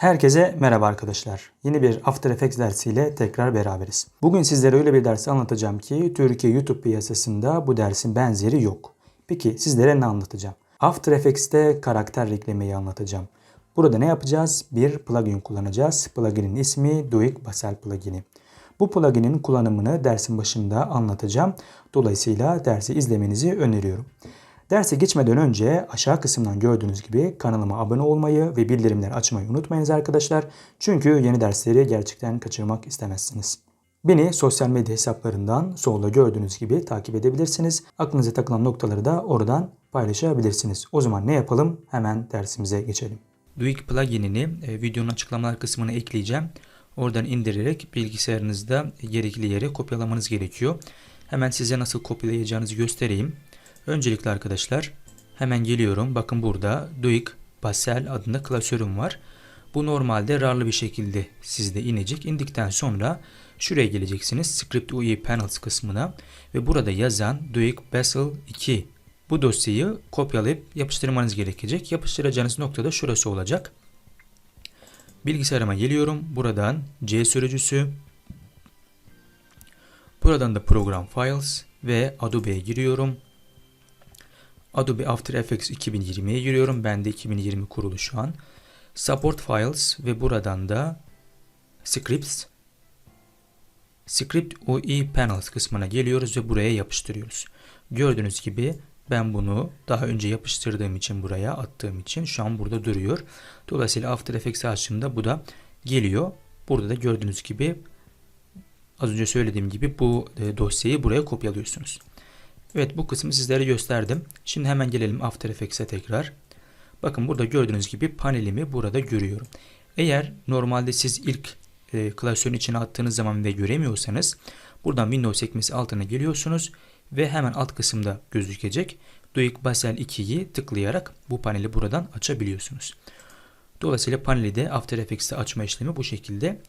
Herkese merhaba arkadaşlar. Yeni bir After Effects dersiyle tekrar beraberiz. Bugün sizlere öyle bir dersi anlatacağım ki Türkiye YouTube piyasasında bu dersin benzeri yok. Peki sizlere ne anlatacağım? After Effects'te karakter reklemeyi anlatacağım. Burada ne yapacağız? Bir plugin kullanacağız. Plugin'in ismi Duik Basel plugini. Bu plugin'in kullanımını dersin başında anlatacağım. Dolayısıyla dersi izlemenizi öneriyorum. Derse geçmeden önce aşağı kısımdan gördüğünüz gibi kanalıma abone olmayı ve bildirimleri açmayı unutmayınız arkadaşlar. Çünkü yeni dersleri gerçekten kaçırmak istemezsiniz. Beni sosyal medya hesaplarından solda gördüğünüz gibi takip edebilirsiniz. Aklınıza takılan noktaları da oradan paylaşabilirsiniz. O zaman ne yapalım? Hemen dersimize geçelim. Duik pluginini e, videonun açıklamalar kısmına ekleyeceğim. Oradan indirerek bilgisayarınızda gerekli yere kopyalamanız gerekiyor. Hemen size nasıl kopyalayacağınızı göstereyim. Öncelikle arkadaşlar hemen geliyorum. Bakın burada Duik Basel adında klasörüm var. Bu normalde RAR'lı bir şekilde sizde inecek. İndikten sonra şuraya geleceksiniz. Script UI Panels kısmına ve burada yazan Duik Basel 2 bu dosyayı kopyalayıp yapıştırmanız gerekecek. Yapıştıracağınız nokta da şurası olacak. Bilgisayarıma geliyorum. Buradan C sürücüsü. Buradan da Program Files ve Adobe'ye giriyorum. Adobe After Effects 2020'ye giriyorum. Ben de 2020 kurulu şu an. Support Files ve buradan da Scripts Script UI Panels kısmına geliyoruz ve buraya yapıştırıyoruz. Gördüğünüz gibi ben bunu daha önce yapıştırdığım için buraya attığım için şu an burada duruyor. Dolayısıyla After Effects açtığımda bu da geliyor. Burada da gördüğünüz gibi az önce söylediğim gibi bu e, dosyayı buraya kopyalıyorsunuz. Evet bu kısmı sizlere gösterdim. Şimdi hemen gelelim After Effects'e tekrar. Bakın burada gördüğünüz gibi panelimi burada görüyorum. Eğer normalde siz ilk e, klasörün içine attığınız zaman ve göremiyorsanız buradan Windows sekmesi altına geliyorsunuz ve hemen alt kısımda gözükecek Duik Basel 2'yi tıklayarak bu paneli buradan açabiliyorsunuz. Dolayısıyla paneli de After Effects'te açma işlemi bu şekilde.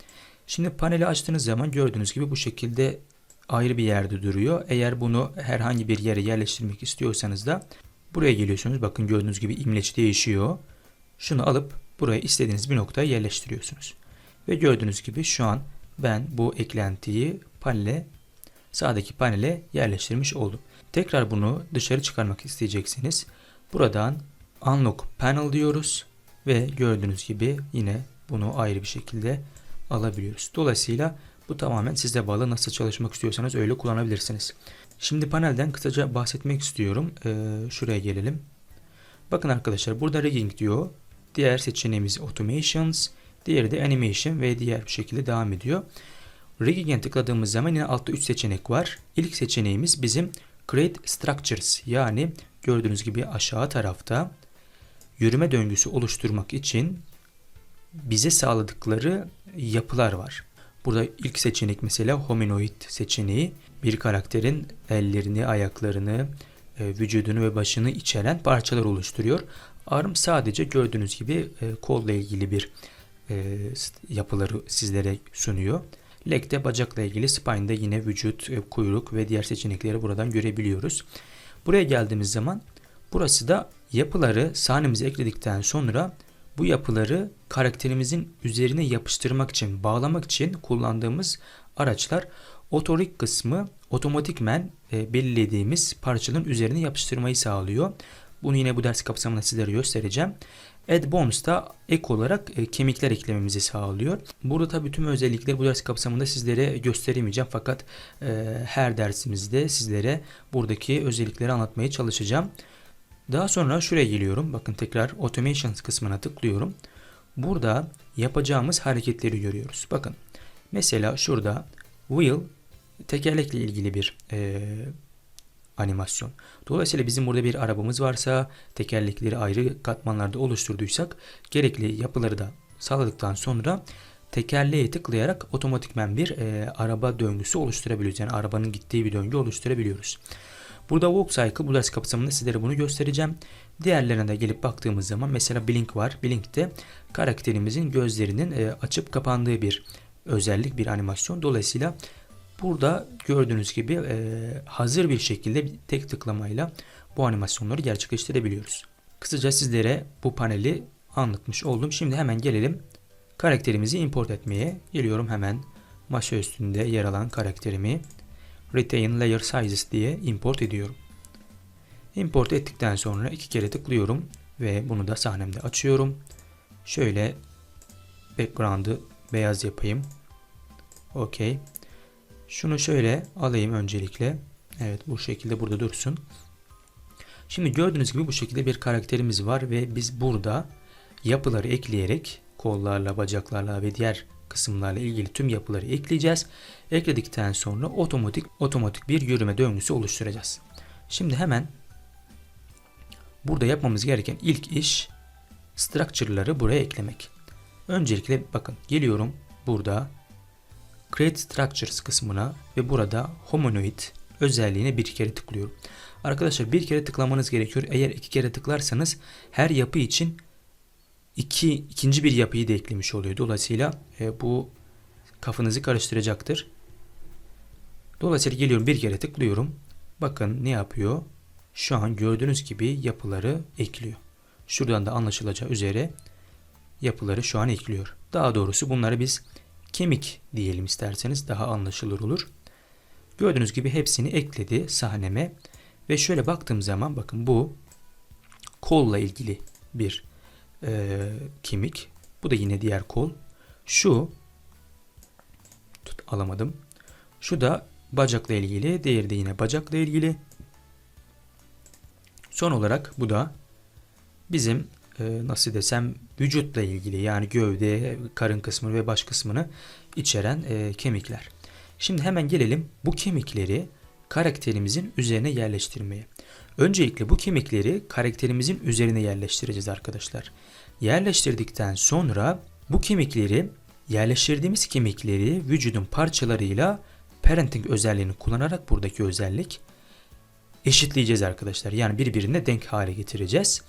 Şimdi paneli açtığınız zaman gördüğünüz gibi bu şekilde ayrı bir yerde duruyor. Eğer bunu herhangi bir yere yerleştirmek istiyorsanız da buraya geliyorsunuz. Bakın gördüğünüz gibi imleç değişiyor. Şunu alıp buraya istediğiniz bir noktaya yerleştiriyorsunuz. Ve gördüğünüz gibi şu an ben bu eklentiyi panele sağdaki panele yerleştirmiş oldum. Tekrar bunu dışarı çıkarmak isteyeceksiniz. Buradan Unlock Panel diyoruz ve gördüğünüz gibi yine bunu ayrı bir şekilde alabiliyoruz. Dolayısıyla bu tamamen size bağlı. Nasıl çalışmak istiyorsanız öyle kullanabilirsiniz. Şimdi panelden kısaca bahsetmek istiyorum. Ee, şuraya gelelim. Bakın arkadaşlar burada rigging diyor. Diğer seçeneğimiz automations. Diğeri de animation ve diğer bir şekilde devam ediyor. Rigging'e tıkladığımız zaman yine altta 3 seçenek var. İlk seçeneğimiz bizim create structures yani gördüğünüz gibi aşağı tarafta yürüme döngüsü oluşturmak için bize sağladıkları yapılar var. Burada ilk seçenek mesela hominoid seçeneği bir karakterin ellerini, ayaklarını, e, vücudunu ve başını içeren parçalar oluşturuyor. Arm sadece gördüğünüz gibi e, kolla ilgili bir e, yapıları sizlere sunuyor. Leg de bacakla ilgili, spine'de yine vücut, kuyruk ve diğer seçenekleri buradan görebiliyoruz. Buraya geldiğimiz zaman burası da yapıları sahnemize ekledikten sonra bu yapıları karakterimizin üzerine yapıştırmak için, bağlamak için kullandığımız araçlar. Otorik kısmı otomatikmen e, belirlediğimiz parçanın üzerine yapıştırmayı sağlıyor. Bunu yine bu ders kapsamında sizlere göstereceğim. Add Bonus da ek olarak e, kemikler eklememizi sağlıyor. Burada tabii tüm özellikleri bu ders kapsamında sizlere gösteremeyeceğim fakat e, her dersimizde sizlere buradaki özellikleri anlatmaya çalışacağım. Daha sonra şuraya geliyorum. Bakın tekrar Automations kısmına tıklıyorum. Burada yapacağımız hareketleri görüyoruz. Bakın mesela şurada wheel tekerlekle ilgili bir e, animasyon. Dolayısıyla bizim burada bir arabamız varsa tekerlekleri ayrı katmanlarda oluşturduysak gerekli yapıları da sağladıktan sonra tekerleğe tıklayarak otomatikmen bir e, araba döngüsü oluşturabiliyoruz. Yani arabanın gittiği bir döngü oluşturabiliyoruz. Burada walk cycle bu ders kapsamında sizlere bunu göstereceğim. Diğerlerine de gelip baktığımız zaman mesela blink var. Blink de karakterimizin gözlerinin e, açıp kapandığı bir özellik, bir animasyon. Dolayısıyla burada gördüğünüz gibi e, hazır bir şekilde tek tıklamayla bu animasyonları gerçekleştirebiliyoruz. Kısaca sizlere bu paneli anlatmış oldum. Şimdi hemen gelelim karakterimizi import etmeye geliyorum hemen masa üstünde yer alan karakterimi retain layer sizes diye import ediyorum. Import ettikten sonra iki kere tıklıyorum ve bunu da sahnemde açıyorum. Şöyle background'ı beyaz yapayım. Okey. Şunu şöyle alayım öncelikle. Evet bu şekilde burada dursun. Şimdi gördüğünüz gibi bu şekilde bir karakterimiz var ve biz burada yapıları ekleyerek kollarla, bacaklarla ve diğer kısımlarla ilgili tüm yapıları ekleyeceğiz. Ekledikten sonra otomatik otomatik bir yürüme döngüsü oluşturacağız. Şimdi hemen burada yapmamız gereken ilk iş structure'ları buraya eklemek. Öncelikle bakın geliyorum burada Create Structures kısmına ve burada Hominoid özelliğine bir kere tıklıyorum. Arkadaşlar bir kere tıklamanız gerekiyor. Eğer iki kere tıklarsanız her yapı için iki, ikinci bir yapıyı da eklemiş oluyor. Dolayısıyla e, bu kafanızı karıştıracaktır. Dolayısıyla geliyorum bir kere tıklıyorum. Bakın ne yapıyor? Şu an gördüğünüz gibi yapıları ekliyor. Şuradan da anlaşılacağı üzere yapıları şu an ekliyor. Daha doğrusu bunları biz kemik diyelim isterseniz daha anlaşılır olur. Gördüğünüz gibi hepsini ekledi sahneme ve şöyle baktığım zaman bakın bu kolla ilgili bir e, kemik. Bu da yine diğer kol. Şu tut, alamadım. Şu da bacakla ilgili. Diğeri de yine bacakla ilgili. Son olarak bu da bizim e, nasıl desem vücutla ilgili yani gövde, karın kısmı ve baş kısmını içeren e, kemikler. Şimdi hemen gelelim bu kemikleri karakterimizin üzerine yerleştirmeye. Öncelikle bu kemikleri karakterimizin üzerine yerleştireceğiz arkadaşlar. Yerleştirdikten sonra bu kemikleri yerleştirdiğimiz kemikleri vücudun parçalarıyla parenting özelliğini kullanarak buradaki özellik eşitleyeceğiz arkadaşlar. Yani birbirine denk hale getireceğiz.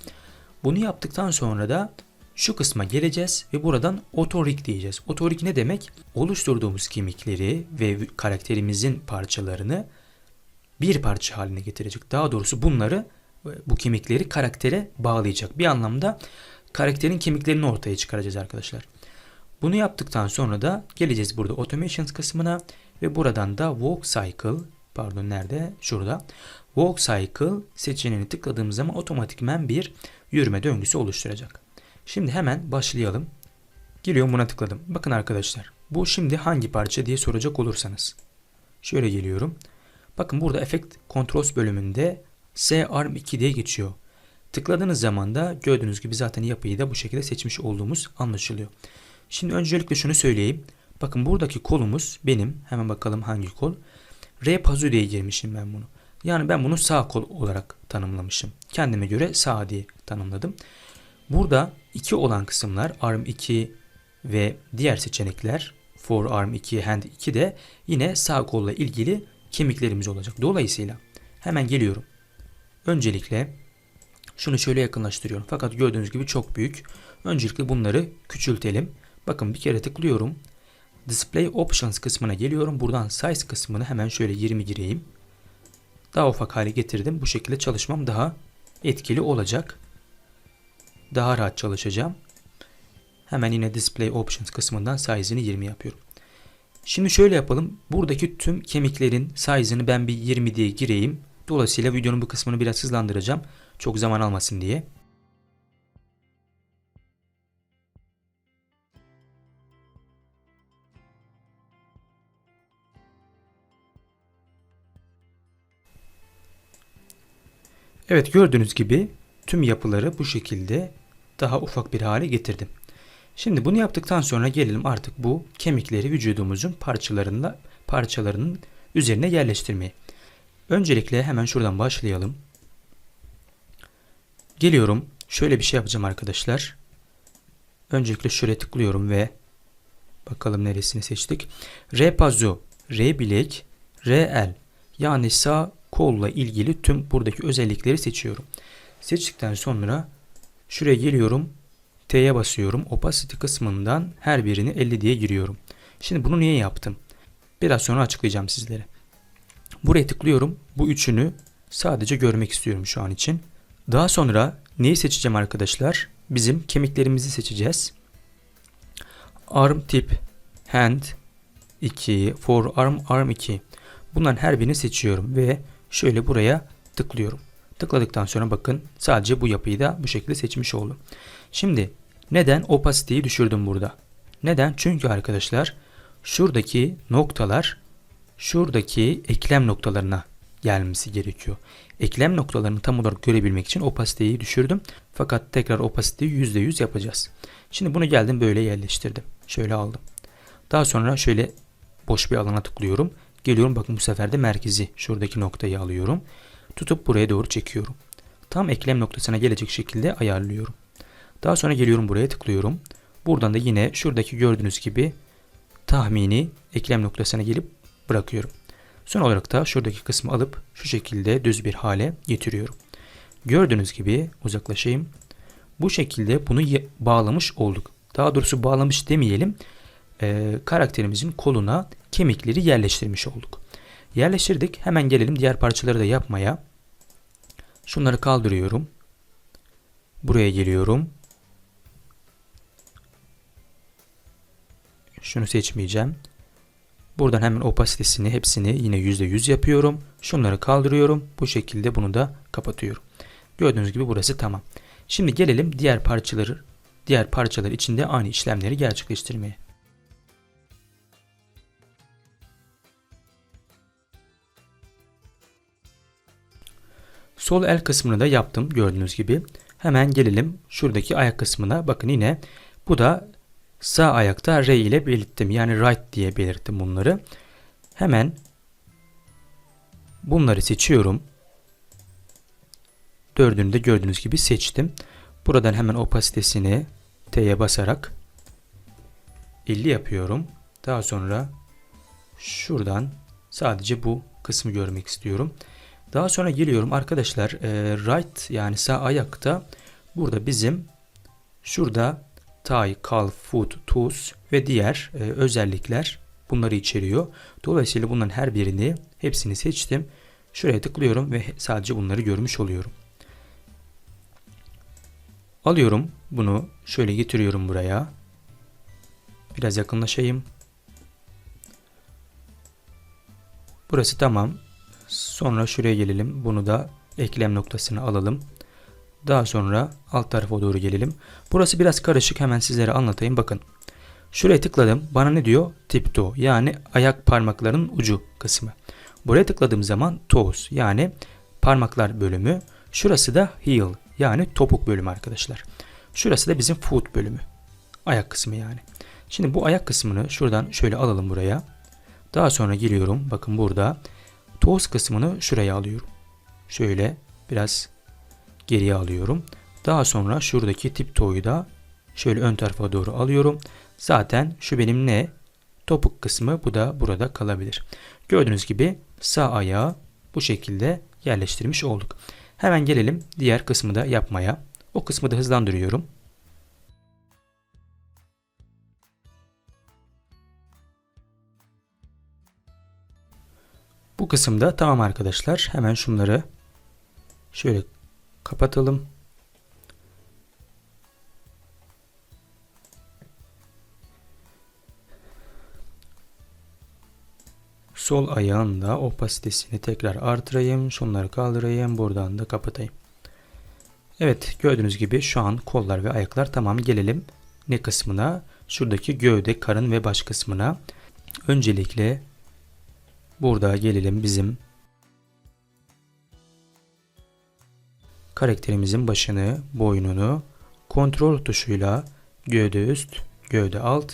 Bunu yaptıktan sonra da şu kısma geleceğiz ve buradan otorik diyeceğiz. Otorik ne demek? Oluşturduğumuz kemikleri ve karakterimizin parçalarını bir parça haline getirecek. Daha doğrusu bunları bu kemikleri karaktere bağlayacak. Bir anlamda karakterin kemiklerini ortaya çıkaracağız arkadaşlar. Bunu yaptıktan sonra da geleceğiz burada automations kısmına ve buradan da walk cycle pardon nerede? Şurada. Walk cycle seçeneğini tıkladığımız zaman otomatikmen bir yürüme döngüsü oluşturacak. Şimdi hemen başlayalım. Geliyorum buna tıkladım. Bakın arkadaşlar bu şimdi hangi parça diye soracak olursanız. Şöyle geliyorum. Bakın burada Effect Controls bölümünde C-Arm 2 diye geçiyor. Tıkladığınız zaman da gördüğünüz gibi zaten yapıyı da bu şekilde seçmiş olduğumuz anlaşılıyor. Şimdi öncelikle şunu söyleyeyim. Bakın buradaki kolumuz benim. Hemen bakalım hangi kol. R pazu diye girmişim ben bunu. Yani ben bunu sağ kol olarak tanımlamışım. Kendime göre sağ diye tanımladım. Burada 2 olan kısımlar arm 2 ve diğer seçenekler forearm 2, hand 2 de yine sağ kolla ilgili kemiklerimiz olacak. Dolayısıyla hemen geliyorum. Öncelikle şunu şöyle yakınlaştırıyorum. Fakat gördüğünüz gibi çok büyük. Öncelikle bunları küçültelim. Bakın bir kere tıklıyorum. Display Options kısmına geliyorum. Buradan Size kısmını hemen şöyle 20 gireyim. Daha ufak hale getirdim. Bu şekilde çalışmam daha etkili olacak. Daha rahat çalışacağım. Hemen yine Display Options kısmından size'ini 20 yapıyorum. Şimdi şöyle yapalım. Buradaki tüm kemiklerin size'ını ben bir 20 diye gireyim. Dolayısıyla videonun bu kısmını biraz hızlandıracağım. Çok zaman almasın diye. Evet gördüğünüz gibi tüm yapıları bu şekilde daha ufak bir hale getirdim. Şimdi bunu yaptıktan sonra gelelim artık bu kemikleri vücudumuzun parçalarında parçalarının üzerine yerleştirmeye. Öncelikle hemen şuradan başlayalım. Geliyorum. Şöyle bir şey yapacağım arkadaşlar. Öncelikle şuraya tıklıyorum ve bakalım neresini seçtik. R pazu, R bilek, R el yani sağ kolla ilgili tüm buradaki özellikleri seçiyorum. Seçtikten sonra şuraya geliyorum. T'ye basıyorum. Opacity kısmından her birini 50 diye giriyorum. Şimdi bunu niye yaptım? Biraz sonra açıklayacağım sizlere. Buraya tıklıyorum. Bu üçünü sadece görmek istiyorum şu an için. Daha sonra neyi seçeceğim arkadaşlar? Bizim kemiklerimizi seçeceğiz. arm tip, hand 2, forearm arm 2. Bunların her birini seçiyorum ve şöyle buraya tıklıyorum. Tıkladıktan sonra bakın sadece bu yapıyı da bu şekilde seçmiş oldum. Şimdi neden opacity'yi düşürdüm burada? Neden? Çünkü arkadaşlar şuradaki noktalar şuradaki eklem noktalarına gelmesi gerekiyor. Eklem noktalarını tam olarak görebilmek için opacity'yi düşürdüm. Fakat tekrar opacity'yi %100 yapacağız. Şimdi bunu geldim böyle yerleştirdim. Şöyle aldım. Daha sonra şöyle boş bir alana tıklıyorum. Geliyorum bakın bu sefer de merkezi şuradaki noktayı alıyorum. Tutup buraya doğru çekiyorum. Tam eklem noktasına gelecek şekilde ayarlıyorum. Daha sonra geliyorum buraya tıklıyorum. Buradan da yine şuradaki gördüğünüz gibi tahmini eklem noktasına gelip bırakıyorum. Son olarak da şuradaki kısmı alıp şu şekilde düz bir hale getiriyorum. Gördüğünüz gibi uzaklaşayım. Bu şekilde bunu bağlamış olduk. Daha doğrusu bağlamış demeyelim. Ee, karakterimizin koluna kemikleri yerleştirmiş olduk. Yerleştirdik. Hemen gelelim diğer parçaları da yapmaya. Şunları kaldırıyorum. Buraya geliyorum. Şunu seçmeyeceğim. Buradan hemen opasitesini hepsini yine %100 yapıyorum. Şunları kaldırıyorum. Bu şekilde bunu da kapatıyorum. Gördüğünüz gibi burası tamam. Şimdi gelelim diğer parçaları diğer parçalar içinde aynı işlemleri gerçekleştirmeye. Sol el kısmını da yaptım gördüğünüz gibi. Hemen gelelim şuradaki ayak kısmına. Bakın yine bu da sağ ayakta R ile belirttim. Yani right diye belirttim bunları. Hemen bunları seçiyorum. Dördünü de gördüğünüz gibi seçtim. Buradan hemen opasitesini T'ye basarak 50 yapıyorum. Daha sonra şuradan sadece bu kısmı görmek istiyorum. Daha sonra geliyorum arkadaşlar right yani sağ ayakta burada bizim şurada thigh, calf, foot, toes ve diğer e, özellikler bunları içeriyor. Dolayısıyla bunların her birini hepsini seçtim. Şuraya tıklıyorum ve sadece bunları görmüş oluyorum. Alıyorum bunu şöyle getiriyorum buraya. Biraz yakınlaşayım. Burası tamam. Sonra şuraya gelelim. Bunu da eklem noktasını alalım. Daha sonra alt tarafa doğru gelelim. Burası biraz karışık. Hemen sizlere anlatayım. Bakın. Şuraya tıkladım. Bana ne diyor? Tip toe. Yani ayak parmaklarının ucu kısmı. Buraya tıkladığım zaman toes. Yani parmaklar bölümü. Şurası da heel. Yani topuk bölümü arkadaşlar. Şurası da bizim foot bölümü. Ayak kısmı yani. Şimdi bu ayak kısmını şuradan şöyle alalım buraya. Daha sonra geliyorum. Bakın burada toz kısmını şuraya alıyorum. Şöyle biraz geriye alıyorum. Daha sonra şuradaki tip toyu da şöyle ön tarafa doğru alıyorum. Zaten şu benim ne? Topuk kısmı bu da burada kalabilir. Gördüğünüz gibi sağ ayağı bu şekilde yerleştirmiş olduk. Hemen gelelim diğer kısmı da yapmaya. O kısmı da hızlandırıyorum. Bu kısımda tamam arkadaşlar. Hemen şunları şöyle kapatalım. Sol ayağın da opasitesini tekrar artırayım. Şunları kaldırayım. Buradan da kapatayım. Evet gördüğünüz gibi şu an kollar ve ayaklar tamam. Gelelim ne kısmına? Şuradaki gövde, karın ve baş kısmına. Öncelikle Burada gelelim bizim karakterimizin başını, boynunu kontrol tuşuyla gövde üst, gövde alt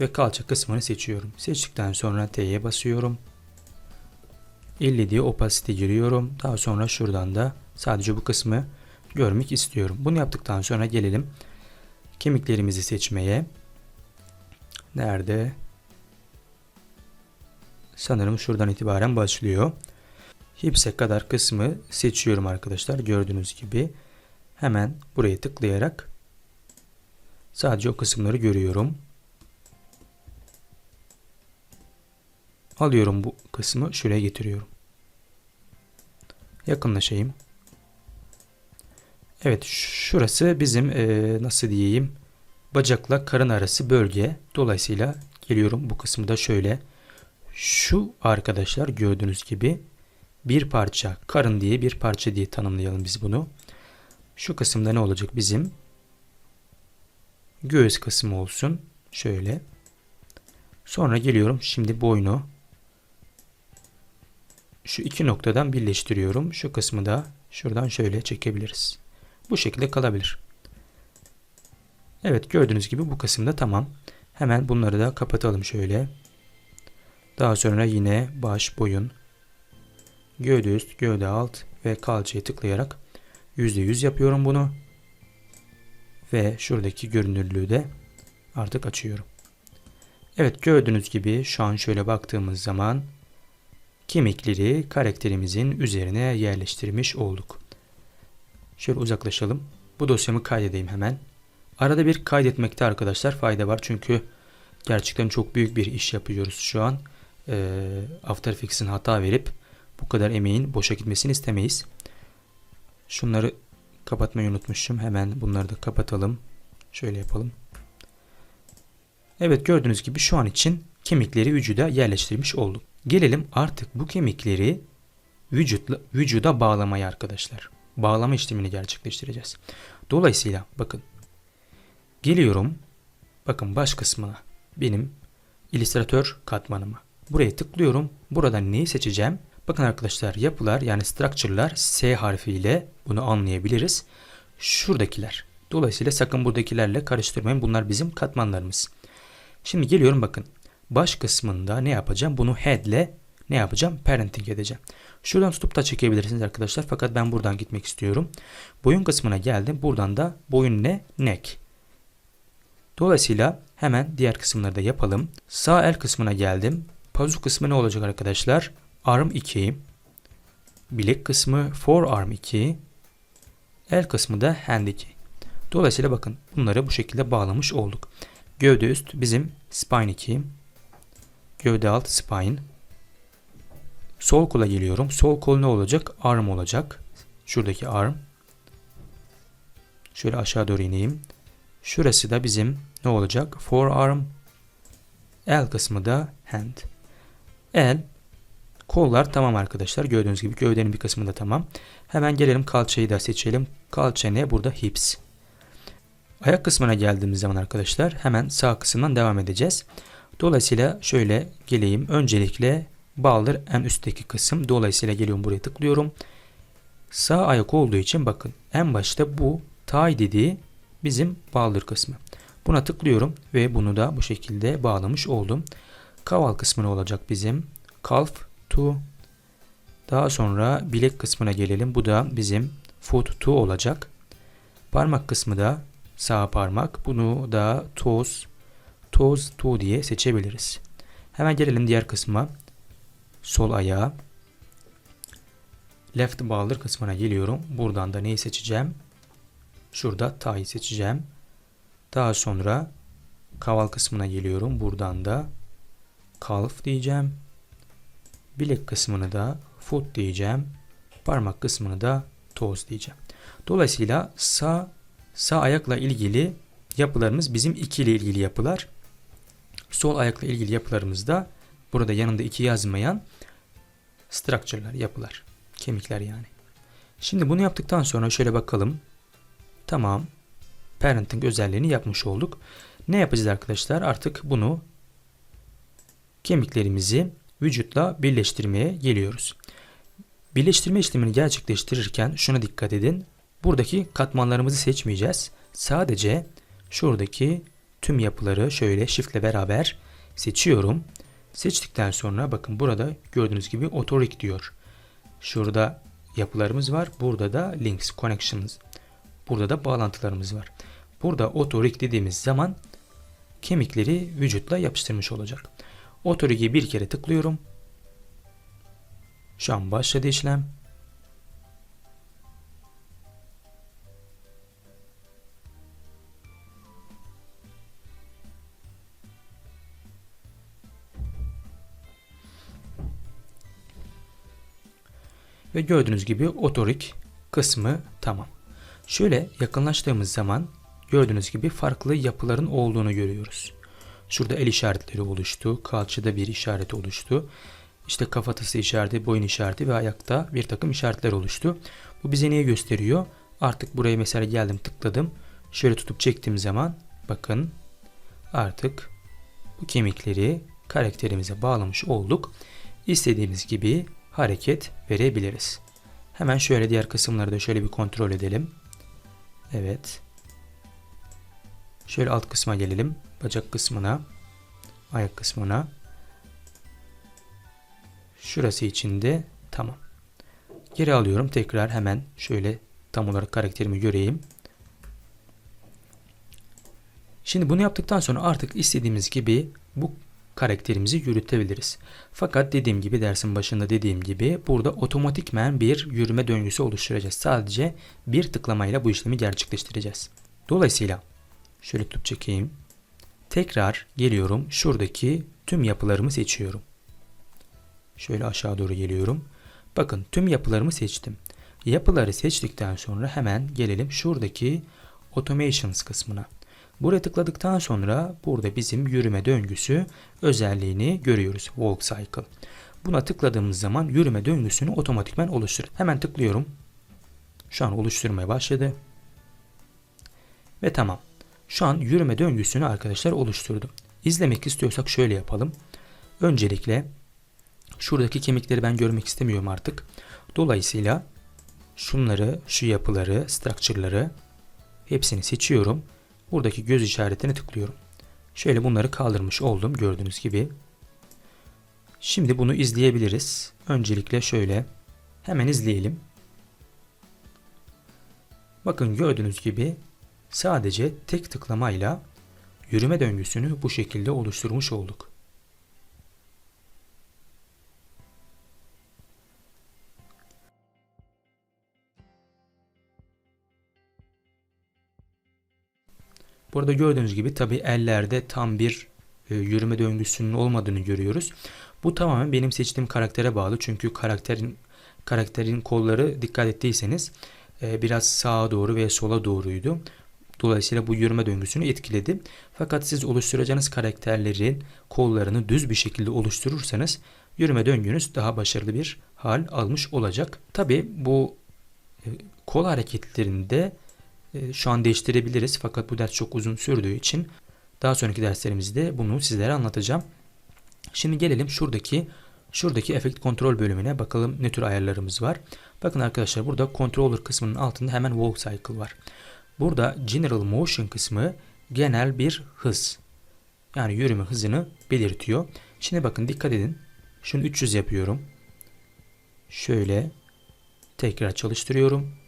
ve kalça kısmını seçiyorum. Seçtikten sonra T'ye basıyorum. 50 diye opacity giriyorum. Daha sonra şuradan da sadece bu kısmı görmek istiyorum. Bunu yaptıktan sonra gelelim kemiklerimizi seçmeye. Nerede? Sanırım şuradan itibaren başlıyor. Hipse kadar kısmı seçiyorum arkadaşlar. Gördüğünüz gibi hemen buraya tıklayarak sadece o kısımları görüyorum. Alıyorum bu kısmı şuraya getiriyorum. Yakınlaşayım. Evet şurası bizim e, nasıl diyeyim bacakla karın arası bölge. Dolayısıyla geliyorum bu kısmı da şöyle. Şu arkadaşlar gördüğünüz gibi bir parça karın diye bir parça diye tanımlayalım biz bunu. Şu kısımda ne olacak bizim? Göğüs kısmı olsun. Şöyle. Sonra geliyorum şimdi boynu. Şu iki noktadan birleştiriyorum. Şu kısmı da şuradan şöyle çekebiliriz. Bu şekilde kalabilir. Evet gördüğünüz gibi bu kısımda tamam. Hemen bunları da kapatalım şöyle. Daha sonra yine baş, boyun, gövde üst, gövde alt ve kalçaya tıklayarak %100 yapıyorum bunu. Ve şuradaki görünürlüğü de artık açıyorum. Evet gördüğünüz gibi şu an şöyle baktığımız zaman kemikleri karakterimizin üzerine yerleştirmiş olduk. Şöyle uzaklaşalım. Bu dosyamı kaydedeyim hemen. Arada bir kaydetmekte arkadaşlar fayda var. Çünkü gerçekten çok büyük bir iş yapıyoruz şu an. Ee, After Effects'in hata verip bu kadar emeğin boşa gitmesini istemeyiz. Şunları kapatmayı unutmuşum. Hemen bunları da kapatalım. Şöyle yapalım. Evet gördüğünüz gibi şu an için kemikleri vücuda yerleştirmiş olduk. Gelelim artık bu kemikleri vücutla, vücuda bağlamaya arkadaşlar. Bağlama işlemini gerçekleştireceğiz. Dolayısıyla bakın geliyorum bakın baş kısmına benim illüstratör katmanıma. Buraya tıklıyorum. Burada neyi seçeceğim? Bakın arkadaşlar yapılar yani structure'lar S harfiyle bunu anlayabiliriz. Şuradakiler. Dolayısıyla sakın buradakilerle karıştırmayın. Bunlar bizim katmanlarımız. Şimdi geliyorum bakın. Baş kısmında ne yapacağım? Bunu head'le ne yapacağım? Parenting edeceğim. Şuradan tutup da çekebilirsiniz arkadaşlar. Fakat ben buradan gitmek istiyorum. Boyun kısmına geldim. Buradan da boyun ne? Neck. Dolayısıyla hemen diğer kısımları da yapalım. Sağ el kısmına geldim. Pazu kısmı ne olacak arkadaşlar? Arm 2. Bilek kısmı forearm 2. El kısmı da hand 2. Dolayısıyla bakın bunları bu şekilde bağlamış olduk. Gövde üst bizim spine 2. Gövde alt spine. Sol kola geliyorum. Sol kol ne olacak? Arm olacak. Şuradaki arm. Şöyle aşağı doğru ineyim. Şurası da bizim ne olacak? Forearm. El kısmı da hand. El. Kollar tamam arkadaşlar. Gördüğünüz gibi gövdenin bir kısmı da tamam. Hemen gelelim kalçayı da seçelim. Kalça ne? Burada hips. Ayak kısmına geldiğimiz zaman arkadaşlar hemen sağ kısımdan devam edeceğiz. Dolayısıyla şöyle geleyim. Öncelikle baldır en üstteki kısım. Dolayısıyla geliyorum buraya tıklıyorum. Sağ ayak olduğu için bakın en başta bu tay dediği bizim baldır kısmı. Buna tıklıyorum ve bunu da bu şekilde bağlamış oldum. Kaval kısmı ne olacak bizim? Calf to. Daha sonra bilek kısmına gelelim. Bu da bizim foot to olacak. Parmak kısmı da sağ parmak. Bunu da toes, toes to diye seçebiliriz. Hemen gelelim diğer kısma. Sol ayağı. Left bağlı kısmına geliyorum. Buradan da neyi seçeceğim? Şurada ta'yı seçeceğim. Daha sonra kaval kısmına geliyorum. Buradan da calf diyeceğim. Bilek kısmını da foot diyeceğim. Parmak kısmını da toes diyeceğim. Dolayısıyla sağ sağ ayakla ilgili yapılarımız bizim iki ile ilgili yapılar. Sol ayakla ilgili yapılarımız da burada yanında iki yazmayan structure'lar, yapılar, kemikler yani. Şimdi bunu yaptıktan sonra şöyle bakalım. Tamam. Parenting özelliğini yapmış olduk. Ne yapacağız arkadaşlar? Artık bunu kemiklerimizi vücutla birleştirmeye geliyoruz. Birleştirme işlemini gerçekleştirirken şuna dikkat edin. Buradaki katmanlarımızı seçmeyeceğiz. Sadece şuradaki tüm yapıları şöyle shift ile beraber seçiyorum. Seçtikten sonra bakın burada gördüğünüz gibi otorik diyor. Şurada yapılarımız var. Burada da links, connections. Burada da bağlantılarımız var. Burada otorik dediğimiz zaman kemikleri vücutla yapıştırmış olacak. Otorik'i bir kere tıklıyorum. Şu an başladı işlem. Ve gördüğünüz gibi otorik kısmı tamam. Şöyle yakınlaştığımız zaman gördüğünüz gibi farklı yapıların olduğunu görüyoruz. Şurada el işaretleri oluştu. Kalçada bir işareti oluştu. İşte kafatası işareti, boyun işareti ve ayakta bir takım işaretler oluştu. Bu bize neyi gösteriyor? Artık buraya mesela geldim tıkladım. Şöyle tutup çektiğim zaman bakın artık bu kemikleri karakterimize bağlamış olduk. İstediğimiz gibi hareket verebiliriz. Hemen şöyle diğer kısımları da şöyle bir kontrol edelim. Evet. Şöyle alt kısma gelelim. Bacak kısmına, ayak kısmına. Şurası için de tamam. Geri alıyorum. Tekrar hemen şöyle tam olarak karakterimi göreyim. Şimdi bunu yaptıktan sonra artık istediğimiz gibi bu karakterimizi yürütebiliriz. Fakat dediğim gibi dersin başında dediğim gibi burada otomatikmen bir yürüme döngüsü oluşturacağız. Sadece bir tıklamayla bu işlemi gerçekleştireceğiz. Dolayısıyla şöyle tutup çekeyim. Tekrar geliyorum. Şuradaki tüm yapılarımı seçiyorum. Şöyle aşağı doğru geliyorum. Bakın tüm yapılarımı seçtim. Yapıları seçtikten sonra hemen gelelim şuradaki Automations kısmına. Buraya tıkladıktan sonra burada bizim yürüme döngüsü özelliğini görüyoruz. Walk Cycle. Buna tıkladığımız zaman yürüme döngüsünü otomatikman oluşturur. Hemen tıklıyorum. Şu an oluşturmaya başladı. Ve tamam. Şu an yürüme döngüsünü arkadaşlar oluşturdu. İzlemek istiyorsak şöyle yapalım. Öncelikle şuradaki kemikleri ben görmek istemiyorum artık. Dolayısıyla şunları, şu yapıları, structure'ları hepsini seçiyorum. Buradaki göz işaretine tıklıyorum. Şöyle bunları kaldırmış oldum gördüğünüz gibi. Şimdi bunu izleyebiliriz. Öncelikle şöyle hemen izleyelim. Bakın gördüğünüz gibi sadece tek tıklamayla yürüme döngüsünü bu şekilde oluşturmuş olduk. Burada gördüğünüz gibi tabi ellerde tam bir e, yürüme döngüsünün olmadığını görüyoruz. Bu tamamen benim seçtiğim karaktere bağlı. Çünkü karakterin karakterin kolları dikkat ettiyseniz e, biraz sağa doğru ve sola doğruydu. Dolayısıyla bu yürüme döngüsünü etkiledi. Fakat siz oluşturacağınız karakterlerin kollarını düz bir şekilde oluşturursanız yürüme döngünüz daha başarılı bir hal almış olacak. Tabi bu e, kol hareketlerinde e, şu an değiştirebiliriz fakat bu ders çok uzun sürdüğü için daha sonraki derslerimizde bunu sizlere anlatacağım. Şimdi gelelim şuradaki şuradaki efekt kontrol bölümüne bakalım ne tür ayarlarımız var. Bakın arkadaşlar burada controller kısmının altında hemen walk cycle var. Burada general motion kısmı genel bir hız. Yani yürüme hızını belirtiyor. Şimdi bakın dikkat edin. Şunu 300 yapıyorum. Şöyle tekrar çalıştırıyorum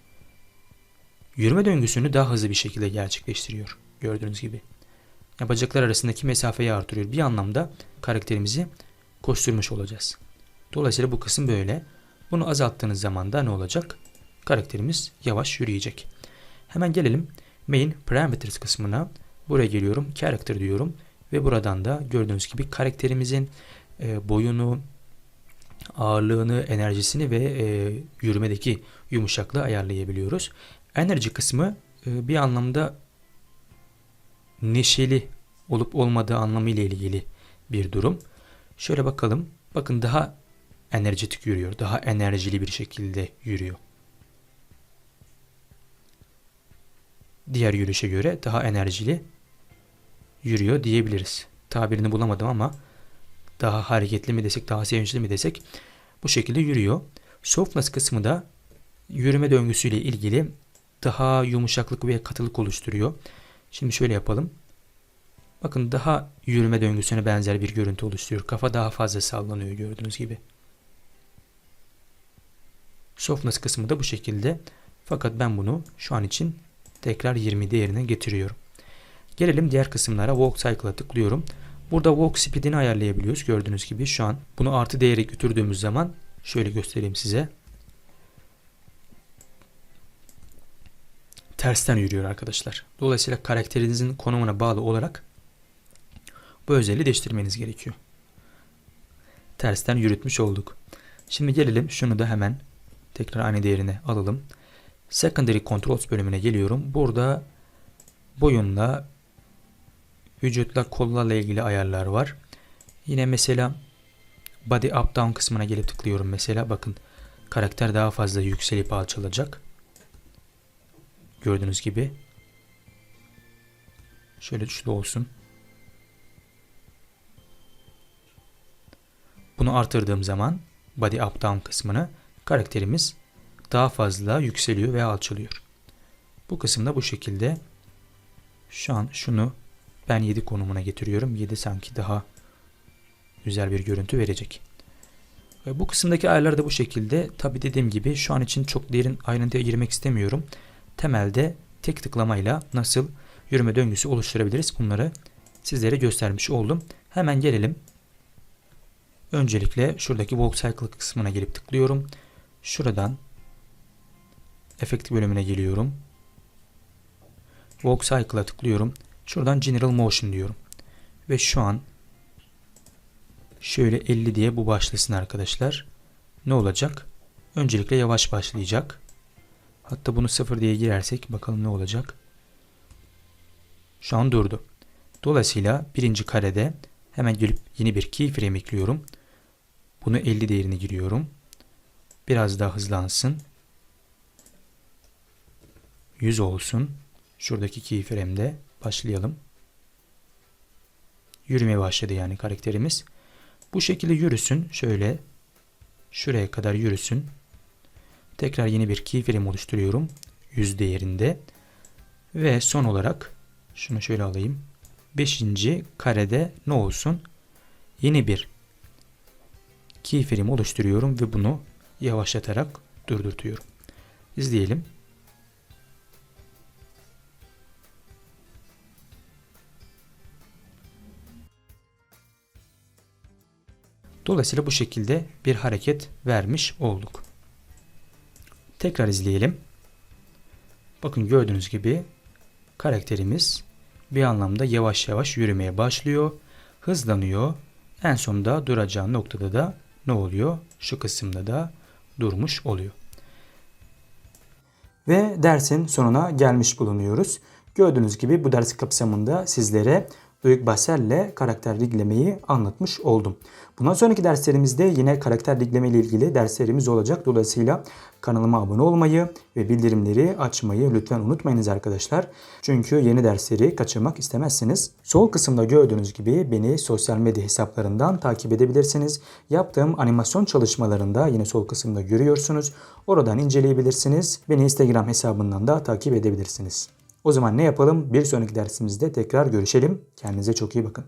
yürüme döngüsünü daha hızlı bir şekilde gerçekleştiriyor. Gördüğünüz gibi. Bacaklar arasındaki mesafeyi artırıyor. Bir anlamda karakterimizi koşturmuş olacağız. Dolayısıyla bu kısım böyle. Bunu azalttığınız zaman da ne olacak? Karakterimiz yavaş yürüyecek. Hemen gelelim main parameters kısmına. Buraya geliyorum. Character diyorum. Ve buradan da gördüğünüz gibi karakterimizin e, boyunu, ağırlığını, enerjisini ve e, yürümedeki yumuşaklığı ayarlayabiliyoruz. Enerji kısmı e, bir anlamda neşeli olup olmadığı anlamı ile ilgili bir durum. Şöyle bakalım. Bakın daha enerjetik yürüyor. Daha enerjili bir şekilde yürüyor. Diğer yürüyüşe göre daha enerjili yürüyor diyebiliriz. Tabirini bulamadım ama daha hareketli mi desek, daha sevinçli mi desek bu şekilde yürüyor. Softness kısmı da yürüme döngüsüyle ilgili daha yumuşaklık ve katılık oluşturuyor. Şimdi şöyle yapalım. Bakın daha yürüme döngüsüne benzer bir görüntü oluşturuyor. Kafa daha fazla sallanıyor gördüğünüz gibi. Softness kısmı da bu şekilde. Fakat ben bunu şu an için tekrar 20 değerine getiriyorum. Gelelim diğer kısımlara. Walk Cycle'a tıklıyorum. Burada walk speed'ini ayarlayabiliyoruz. Gördüğünüz gibi şu an bunu artı değere götürdüğümüz zaman şöyle göstereyim size. tersten yürüyor arkadaşlar. Dolayısıyla karakterinizin konumuna bağlı olarak bu özelliği değiştirmeniz gerekiyor. Tersten yürütmüş olduk. Şimdi gelelim şunu da hemen tekrar aynı değerine alalım. Secondary Controls bölümüne geliyorum. Burada boyunla, vücutla, kollarla ilgili ayarlar var. Yine mesela body up down kısmına gelip tıklıyorum mesela. Bakın karakter daha fazla yükselip alçalacak. Gördüğünüz gibi. Şöyle şurada olsun. Bunu artırdığım zaman body up down kısmını karakterimiz daha fazla yükseliyor ve alçalıyor. Bu kısımda bu şekilde. Şu an şunu ben 7 konumuna getiriyorum. 7 sanki daha güzel bir görüntü verecek. Ve bu kısımdaki ayarlar da bu şekilde. Tabi dediğim gibi şu an için çok derin ayrıntıya girmek istemiyorum. Temelde tek tıklamayla nasıl yürüme döngüsü oluşturabiliriz bunları sizlere göstermiş oldum. Hemen gelelim. Öncelikle şuradaki Walk Cycle kısmına gelip tıklıyorum. Şuradan efekt bölümüne geliyorum. Walk Cycle'a tıklıyorum. Şuradan General Motion diyorum. Ve şu an şöyle 50 diye bu başlasın arkadaşlar. Ne olacak? Öncelikle yavaş başlayacak. Hatta bunu 0 diye girersek bakalım ne olacak. Şu an durdu. Dolayısıyla birinci karede hemen gelip yeni bir keyframe ekliyorum. Bunu 50 değerini giriyorum. Biraz daha hızlansın. 100 olsun. Şuradaki keyframe'de başlayalım. Yürümeye başladı yani karakterimiz. Bu şekilde yürüsün. Şöyle şuraya kadar yürüsün. Tekrar yeni bir keyframe oluşturuyorum. 100 değerinde. Ve son olarak şunu şöyle alayım. 5. karede ne olsun? Yeni bir keyframe oluşturuyorum ve bunu yavaşlatarak durdurtuyorum. İzleyelim. Dolayısıyla bu şekilde bir hareket vermiş olduk. Tekrar izleyelim. Bakın gördüğünüz gibi karakterimiz bir anlamda yavaş yavaş yürümeye başlıyor. Hızlanıyor. En sonunda duracağı noktada da ne oluyor? Şu kısımda da durmuş oluyor. Ve dersin sonuna gelmiş bulunuyoruz. Gördüğünüz gibi bu ders kapsamında sizlere Öykü Basel'le karakter riglemeyi anlatmış oldum. Bundan sonraki derslerimizde yine karakter rigleme ile ilgili derslerimiz olacak. Dolayısıyla kanalıma abone olmayı ve bildirimleri açmayı lütfen unutmayınız arkadaşlar. Çünkü yeni dersleri kaçırmak istemezsiniz. Sol kısımda gördüğünüz gibi beni sosyal medya hesaplarından takip edebilirsiniz. Yaptığım animasyon çalışmalarında yine sol kısımda görüyorsunuz. Oradan inceleyebilirsiniz. Beni Instagram hesabından da takip edebilirsiniz. O zaman ne yapalım? Bir sonraki dersimizde tekrar görüşelim. Kendinize çok iyi bakın.